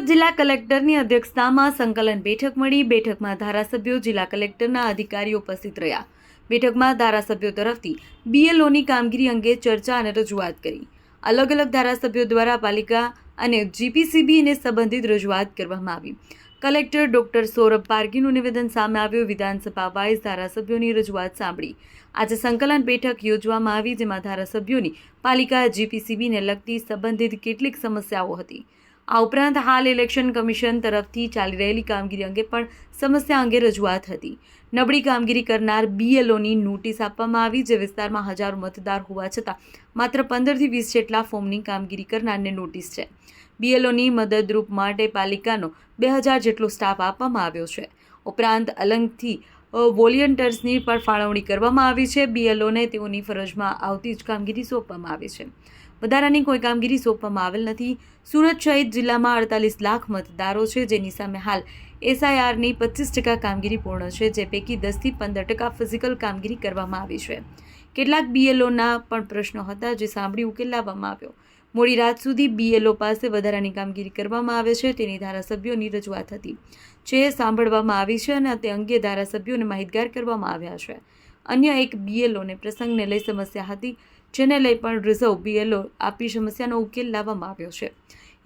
સુરત જિલ્લા કલેક્ટરની અધ્યક્ષતામાં સંકલન બેઠક મળી. બેઠકમાં ધારાસભ્યો જિલ્લા કલેક્ટરના અધિકારીઓ ઉપસ્થિત રહ્યા. બેઠકમાં ધારાસભ્યો તરફથી બીએલઓની કામગીરી અંગે ચર્ચા અને રજૂઆત કરી. અલગ અલગ ધારાસભ્યો દ્વારા પાલિકા અને જીપીસીબીને સંબંધિત રજૂઆત કરવામાં આવી. કલેક્ટર ડોક્ટર સૌરભ પારગીનું નિવેદન સામે આવ્યું. વિધાનસભા વાઇસ ધારાસભ્યોની રજૂઆત સાંભળી. આજે સંકલન બેઠક યોજવામાં આવી, જેમાં ધારાસભ્યોની પાલિકા જીપીસીબીને લગતી સંબંધિત કેટલીક સમસ્યાઓ હતી. આ ઉપરાંત હાલ ઇલેક્શન કમિશન તરફથી ચાલી રહેલી કામગીરી અંગે પણ સમસ્યા અંગે રજૂઆત હતી. નબળી કામગીરી કરનાર બીએલઓની નોટિસ આપવામાં આવી, જે વિસ્તારમાં હજારો મતદાર હોવા છતાં માત્ર પંદરથી વીસ જેટલા ફોર્મની કામગીરી કરનારને નોટિસ છે. બીએલઓની મદદરૂપ માટે પાલિકાનો બે હજાર જેટલો સ્ટાફ આપવામાં આવ્યો છે. ઉપરાંત અલંગથી વોલિયન્ટર્સની પણ ફાળવણી કરવામાં આવી છે. બીએલઓને તેઓની ફરજમાં આવતી જ કામગીરી સોંપવામાં આવી છે. વધારાની કોઈ કામગીરી સોંપવામાં આવેલ નથી. સુરત સહિત જિલ્લામાં અડતાલીસ લાખ મતદારો છે, જેની સામે હાલ એસઆઈઆરની પચીસ ટકા કામગીરી પૂર્ણ છે, જે પૈકી દસથી પંદર ટકા ફિઝિકલ કામગીરી કરવામાં આવી છે. કેટલાક બીએલઓના પણ પ્રશ્નો હતા, જે સાંભળી ઉકેલ લાવવામાં આવ્યો. મોડી રાત સુધી બીએલઓ પાસે વધારાની કામગીરી કરવામાં આવે છે, તેની ધારાસભ્યોની રજૂઆત હતી, જે સાંભળવામાં આવી છે અને તે અંગે ધારાસભ્યોને માહિતગાર કરવામાં આવ્યા છે. અન્ય એક બીએલઓને પ્રસંગને લઈ સમસ્યા હતી. જેને લઈ પણ રિઝર્વ બીએલઓ આપી સમસ્યાનો ઉકેલ લાવવામાં આવ્યો છે.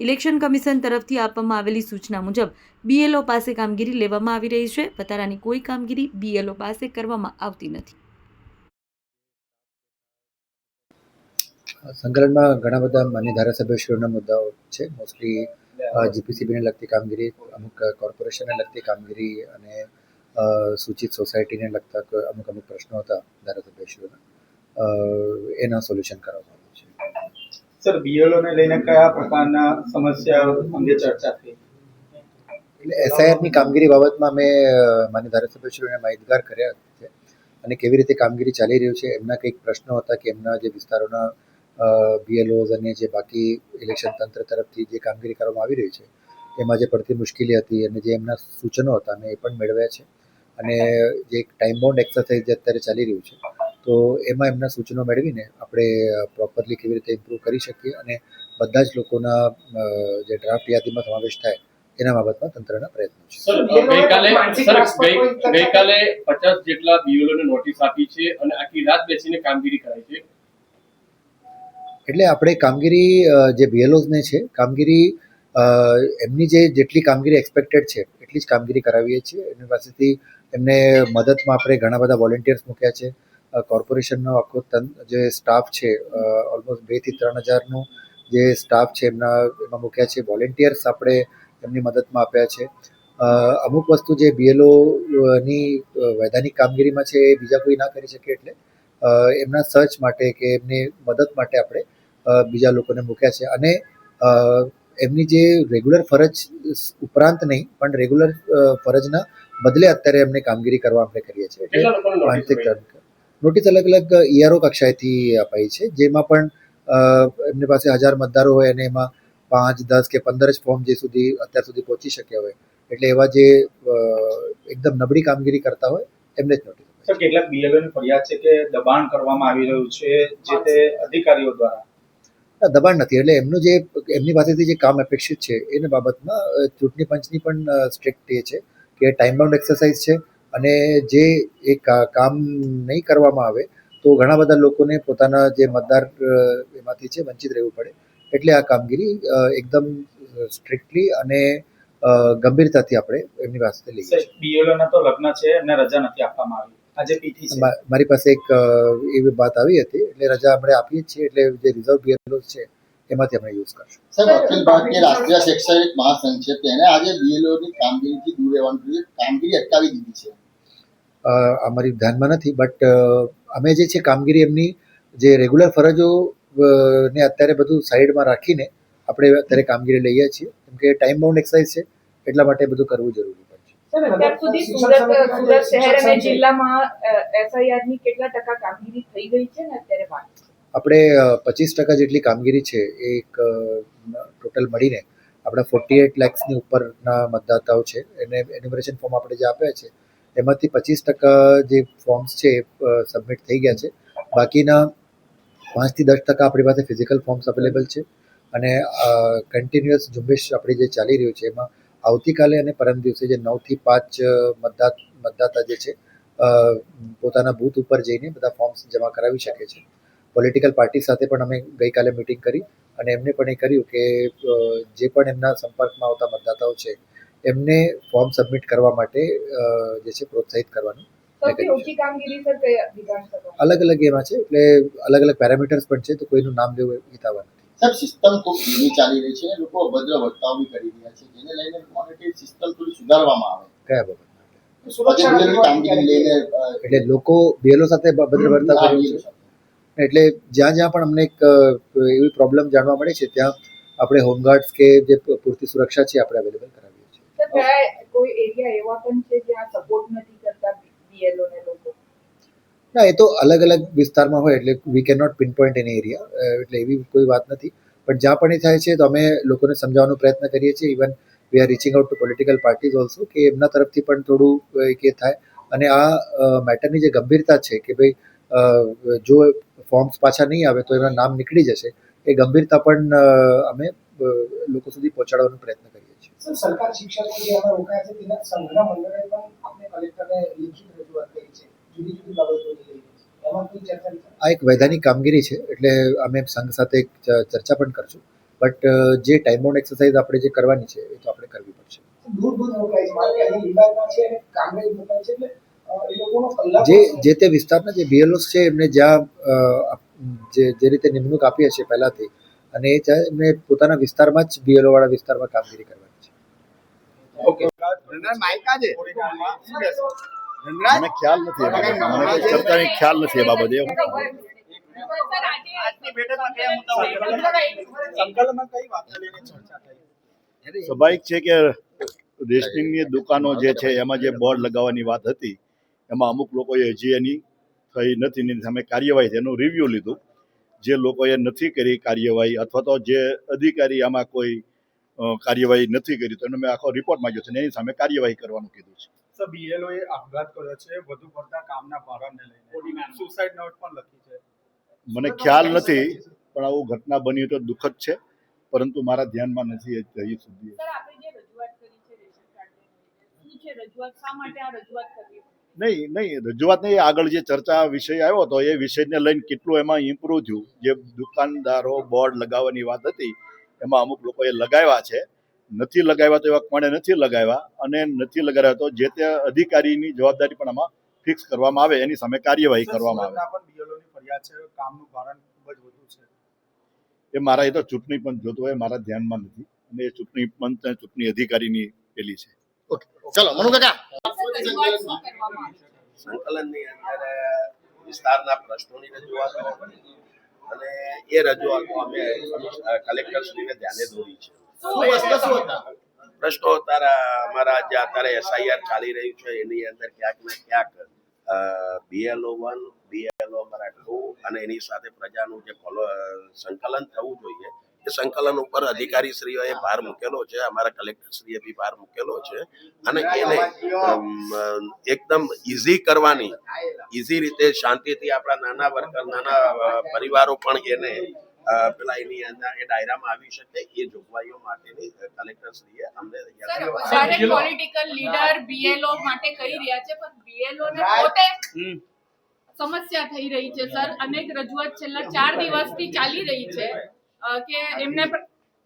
ઇલેક્શન કમિશન તરફથી આપવામાં આવેલી સૂચના મુજબ, બીએલઓ પાસે કામગીરી લેવામાં આવી રહી છે. વધારાની કોઈ કામગીરી બીએલઓ પાસે કરવામાં આવતી નથી. સંકલનમાં ઘણા બધા માન્ય ધારાસભ્યશ્રીઓના મુદ્દાઓ છે. મોસ્ટલી જીપીસીબીને લગતી કામગીરી, અમુક કોર્પોરેશનને લગતી કામગીરી અને સૂચિત સોસાયટીને લગતા અમુક અમુક પ્રશ્નો હતા ધારાસભ્યશ્રીઓના. એના સોલ્યુશન કરવામાં આવ્યું છે. સર બીએલઓને લઈને કયા પ્રકારના સમસ્યા અંગે ચર્ચા થઈ? એટલે એસઆઈઆરની કામગીરી બાબતમાં મેં માન્ય ધારાસભ્યશ્રીઓને માહિતગાર કર્યા છે અને કેવી રીતે કામગીરી ચાલી રહ્યું છે એમના કંઈક પ્રશ્નો હતા કે એમના જે વિસ્તારોના બીએલઓઝ અને જે બાકી ઇલેક્શન તંત્ર તરફથી જે કામગીરી કરવામાં આવી રહી છે એમાં જે પડતી મુશ્કેલી હતી અને જે એમના સૂચનો હતા મેં એ પણ મેળવ્યા છે. અને જે એક ટાઈમ બોન્ડ એક્સરસાઇઝ જે અત્યારે ચાલી રહ્યું છે તો એમાં એમના સૂચનો મેળવીને આપણે પ્રોપરલી કેવી રીતે ઇમ્પ્રૂવ કરી શકીએ અને બધા જ લોકોના જે ડ્રાફ્ટ યાદીમાં સમાવેશ થાય એના બાબતમાં તંત્રના પ્રયત્નો છે. સર ગઈકાલે સર ગઈકાલે પચાસ જેટલા બીઓલોને નોટિસ આપી છે અને આખી રાત બેસીને કામગીરી કરાઈ છે. એટલે આપણે કામગીરી જે બીએલઓઝને છે કામગીરી એમની જે જેટલી કામગીરી એક્સપેક્ટેડ છે એટલી જ કામગીરી કરાવીએ છીએ. એમની પાસેથી એમને મદદમાં આપણે ઘણા બધા વોલેન્ટિયર્સ મૂક્યા છે. કોર્પોરેશનનો આખો તન જે સ્ટાફ છે ઓલમોસ્ટ બેથી ત્રણ હજારનું જે સ્ટાફ છે એમના એમાં મૂક્યા છે. વોલેન્ટિયર્સ આપણે એમની મદદમાં આપ્યા છે. અમુક વસ્તુ જે બીએલઓ ની અ, વૈધાનિક કામગીરીમાં છે એ બીજા કોઈ ના કરી શકે એટલે એમના સર્ચ માટે કે એમની મદદ માટે આપણે બીજા લોકોને મૂક્યા છે. અને એમની જે રેગ્યુલર ફરજ ઉપરાંત નહીં પણ રેગ્યુલર ફરજના બદલે અત્યારે એમને કામગીરી કરવા આપણે કરીએ છીએ. એટલે માનસિક નોટિસ અલગ અલગ ઈઆરઓ કક્ષાએથી અપાઈ છે જેમાં પણ એમની પાસે હજાર મતદારો હોય અને એમાં પાંચ દસ કે પંદર જ ફોર્મ જે સુધી અત્યાર સુધી પહોંચી શક્યા હોય. એટલે એવા જે એકદમ નબળી કામગીરી કરતા હોય એમને જ નોટિસ સર કેટલાક બીએલઓની ફરિયાદ છે કે દબાણ કરવામાં આવી રહ્યું છે જે તે અધિકારીઓ દ્વારા? દબાણ નથી. એટલે એમનું જે એમની પાસેથી જે કામ અપેક્ષિત છે એની બાબતમાં ચૂંટણી પંચની પણ સ્ટ્રિક્ટ એ છે કે ટાઈમ બાઉન્ડ એક્સરસાઇઝ છે. અને જે એ કામ નહીં કરવામાં આવે તો ઘણા બધા લોકોને પોતાના જે મતદાર એમાંથી છે વંચિત રહેવું પડે. એટલે આ કામગીરી એકદમ સ્ટ્રિક્ટલી અને ગંભીરતાથી આપણે એમની પાસે લઈએ છીએ. બીએલઓ તો લગ્ન છે એમને રજા નથી આપવામાં આવી. આજે પીટી છે. મારી પાસે એક એવી વાત આવી હતી એટલે રજા આપણે આપીએ છીએ એટલે જે રિઝર્વ બીએલઓ છે એમાંથી આપણે યુઝ કરશું. સાહેબ અખિલ ભારતીય રાષ્ટ્રીય શૈક્ષણિક મહાસંઘ છે તેને આજે બીએલઓની કામગીરીથી દૂર રહેવાનું જોઈએ. કામગીરી અટકાવી દીધી છે. અમારી ધ્યાનમાં નથી બટ અમે જે છે કામગીરી એમની જે રેગ્યુલર ફરજો ને અત્યારે બધું સાઈડમાં રાખીને આપણે અત્યારે કામગીરી લઈએ છીએ. કેમ કે ટાઈમ બાઉન્ડ એક્સરસાઇઝ છે એટલા માટે બધું કરવું જરૂરી પણ છે. અત્યાર સુધી સુરત સુરત શહેર અને જિલ્લામાં એસઆઈઆરની કેટલા ટકા કામગીરી થઈ ગઈ છે ને અત્યારે આપણે પચીસ ટકા જેટલી કામગીરી છે એ એક ટોટલ મળીને આપણા ફોર્ટી એટ લેક્સની ઉપરના મતદાતાઓ છે. એને એન્યુમરેશન ફોર્મ આપણે જે આપ્યા છે એમાંથી પચીસ ટકા જે ફોર્મ્સ છે એ સબમિટ થઈ ગયા છે. બાકીના પાંચથી દસ ટકા આપણી પાસે ફિઝિકલ ફોર્મ્સ અવેલેબલ છે. અને કન્ટિન્યુઅસ ઝુંબેશ આપણી જે ચાલી રહ્યું છે, એમાં આવતીકાલે અને પરમ દિવસે જે નવથી પાંચ મતદાત, મતદાતા જે છે પોતાના બૂથ ઉપર જઈને બધા ફોર્મ્સ જમા કરાવી શકે છે. પોલિટિકલ પાર્ટી સાથે પણ અમે ગઈકાલે મિટિંગ કરી અને એમને પણ એ કર્યું કે જે પણ એમના સંપર્કમાં આવતા મતદાતાઓ છે એમને ફોર્મ સબમિટ કરવા માટે જે છે પ્રોત્સાહિત કરવાનું અલગ અલગ એમાં છે એટલે અલગ અલગ પેરામીટર્સ પણ છે તો કોઈનું નામ લેવું એ નથી. સિસ્ટમ ખૂબ ધીમી ચાલી રહી છે લોકો અભદ્ર વર્તાવ બી કરી રહ્યા છે જેને લઈને લોકોને સિસ્ટમ થોડી સુધારવામાં આવે. કયા બાબત આજે BLO ની કામગીરી લઈને અ, એટલે લોકો બીએલઓ સાથે ભદ્ર વર્તાવ આ છે. એટલે જ્યાં જ્યાં પણ અમને એક એવી પ્રોબ્લેમ જાણવા મળે છે ત્યાં આપણે હોમગાર્ડ્સ કે જે પૂરતી સુરક્ષા છે આપણે અવેલેબલ કયા ને એ તો અલગ અલગ વિસ્તારમાં હોય, એટલે we can not pin point any area એટલે એવી કોઈ વાત નથી. પણ જ્યાં પણ એ થાય છે, તો અમે લોકોને સમજાવવાનો પ્રયત્ન કરીએ છીએ. Even we are reaching out to political parties also કે એમના તરફથી પણ થોડું કે થાય. અને આ મેટરની જે ગંભીરતા છે કે ભાઈ જો ફોર્મ્સ પાછા નહીં આવે, તો એના નામ નીકળી જશે. એ ગંભીરતા પણ અમે લોકો સુધી પહોંચાડવાનો પ્રયત્ન કરીએ સરકાર શિક્ષકો જે અમે રોકાયા છે તેના સંગ્રહ મંડળે પણ આપણે કલેક્ટરને લિખિત રજૂઆત કરી છે જુદી જુદી બાબતોની લઈને. આ એક વૈધાનિક કામગીરી છે એટલે અમે સંઘ સાથે ચર્ચા પણ કરશું. બટ જે ટાઈમ બોન્ડ એક્સરસાઇઝ આપણે જે કરવાની છે એ તો આપણે કરવી પડશે. જે જે તે વિસ્તારના જે બીએલઓસ છે એમને જ્યાં જે જે રીતે નિમણૂક આપી હશે પહેલાંથી અને એ એમને પોતાના વિસ્તારમાં જ બીએલઓ વાળા વિસ્તારમાં કામગીરી કરવાની. છે? મને ખ્યાલ નથી એ બાબતે. મને કોઈ ચર્ચાની ખ્યાલ નથી એ બાબતે. સ્વાભાવિક છે કે રેશનિંગની દુકાનો જે છે એમાં જે બોર્ડ લગાવવાની વાત હતી એમાં અમુક લોકોએ હજી એની થઈ નથી એની સામે કાર્યવાહી થઈ એનું રિવ્યૂ લીધું. જે લોકોએ નથી કરી કાર્યવાહી અથવા તો જે અધિકારી આમાં કોઈ કાર્યવાહી નથી કરી. તો એને મેં આખો રિપોર્ટ માંગ્યો છે એની સામે કાર્યવાહી કરવાનું કીધું છે. સર બીએલઓ એ આપઘાત કર્યો છે વધુ પડતા કામના ભારણને લઈને. સુસાઇડ નોટ પણ લખી છે. મને ખ્યાલ નથી પણ આવું ઘટના બની તો દુઃખદ છે પરંતુ મારા ધ્યાનમાં નથી હજી સુધી. સર આપણે જે રજૂઆત કરી છે રેશન કાર્ડને લઈને શું છે રજૂઆત? શા માટે આ રજૂઆત કરવી પડી? નહીં નહીં રજૂઆત નહીં આગળ જે ચર્ચા વિષય આવ્યો હતો એ વિષયને લઈને કેટલું એમાં ઇમ્પ્રુવ થયું. જે દુકાનદારો બોર્ડ લગાવવાની વાત હતી એમાં અમુક લોકોએ લગાવ્યા છે. નથી લગાવ્યા તો એવા કોણે નથી લગાવ્યા અને નથી લગાવ્યા તો જે તે અધિકારીની જવાબદારી પણ આમાં ફિક્સ કરવામાં આવે એની સામે કાર્યવાહી કરવામાં આવે. સુરતના પણ બીએલઓ ની ફરિયાદ છે કામનું ભારણ ખૂબ જ વધુ છે. એ મારા એ તો ચૂંટણી પંચ જોતો હોય મારા ધ્યાનમાં નથી. અને એ ચૂંટણી પંચ અને ચૂંટણી અધિકારીની પેલી છે. ચલો મનુ કાકા? સંકલનની અંદર વિસ્તારના પ્રશ્નોની રજૂઆતો. અને એ રજૂઆતો અમે કલેક્ટરશ્રીને ધ્યાને દોરી છે. પ્રશ્નો અત્યારે અમારા જે અત્યારે એસઆઈઆર ચાલી રહ્યું છે એની અંદર ક્યાંક ને ક્યાંક બીએલઓ વન બીએલઓ અમારા ટુ અને એની સાથે પ્રજાનું જે સંકલન થવું જોઈએ એ સંકલન ઉપર અધિકારીશ્રીઓએ ભાર મૂકેલો છે અમારા કલેક્ટરશ્રીએ બી ભાર મૂકેલો છે. અને એને એકદમ ઇઝી કરવાની ઇઝી રીતે શાંતિથી આપણા નાના વર્કર નાના પરિવારો પણ એને પેલા એની અંદર એ ડાયરામાં આવી શકે એ જોગવાઈઓ માટેની કલેક્ટરશ્રીએ અમને પોલિટિકલ લીડર બીએલઓ માટે કહી રહ્યા છે પણ બીએલઓ ને પોતે સમસ્યા થઈ રહી છે સર. અનેક રજૂઆત છેલ્લા ચાર દિવસથી ચાલી રહી છે. કે એમને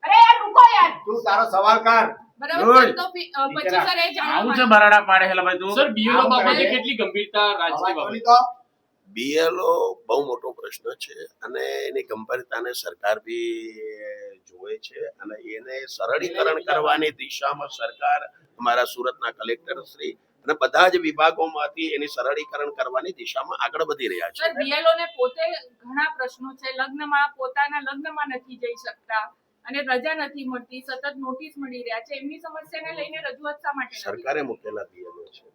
અરે યાર રૂકો યાર. તું તારો સવાલ કર. બરાબર તો પછી સર એ જાણવા છે બરાડા પાડે હેલા ભાઈ તું? સર બીએલઓ બાબતે કેટલી ગંભીરતા રાજકીય બાબતે? બીએલઓ બહુ મોટો પ્રશ્ન છે અને એની ગંભીરતાને સરકાર બી જોવે છે અને એને સરળીકરણ કરવાની દિશામાં સરકાર અમારા સુરતના કલેક્ટર શ્રી અને બધા જ વિભાગોમાંથી એની સરળીકરણ કરવાની દિશામાં આગળ વધી રહ્યા છે. બીએલઓ ને પોતે ઘણા પ્રશ્નો છે. લગ્નમાં પોતાના લગ્નમાં નથી જઈ શકતા અને રજા નથી મળતી સતત નોટિસ મળી રહ્યા છે. એમની સમસ્યાને લઈને રજૂઆત શા માટે સરકારે મૂકેલા બીએલઓ છે.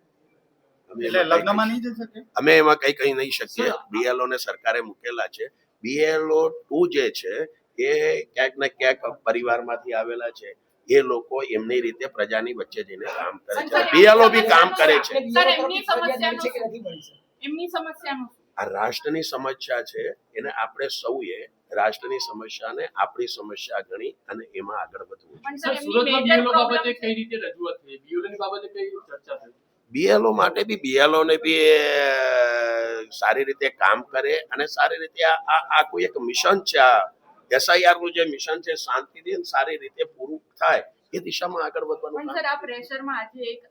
અમે એમાં કઈ કઈ નહીં શકીએ? બીએલઓ ને સરકારે મૂકેલા છે. બીએલઓ ટુ જે છે એ ક્યાંક ને ક્યાંક પરિવારમાંથી આવેલા છે. એ લોકો એમની રીતે પ્રજાની વચ્ચે જઈને કામ કરે છે. બીએલઓ બી કામ કરે છે? આ રાષ્ટ્રની સમસ્યા છે એને આપણે સૌએ રાષ્ટ્રની સમસ્યાને આપણી સમસ્યા ગણી અને એમાં આગળ વધવું બીએલઓ મેજર બાબતે પ્રોબ્લેમ કઈ રીતે રજૂઆત થઈ? બીએલઓ ની બાબતે કઈ ચર્ચા થઈ? બીએલઓ માટે બી બીએલઓ ને બી સારી રીતે કામ કરે અને સારી રીતે આ આ- આ કોઈ એક મિશન છે આ એસઆઈઆરનું જે મિશન છે શાંતિથી અને સારી રીતે પૂરું થાય એ દિશામાં આગળ વધવાનું પણ સર આ પ્રેશરમાં આજે એક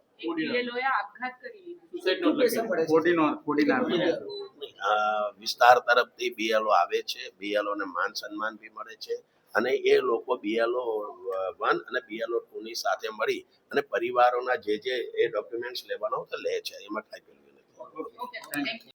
વિસ્તાર તરફથી બીએલઓ આવે છે. બીએલઓ ને માન સન્માન બી મળે છે. અને એ લોકો બીએલઓ વન અને બીએલઓ ટુ ની સાથે મળી અને પરિવારોના જે જે એ ડોક્યુમેન્ટ્સ લેવાના હોય તો લે છે. એમાં કાંઈ પેલું નથી.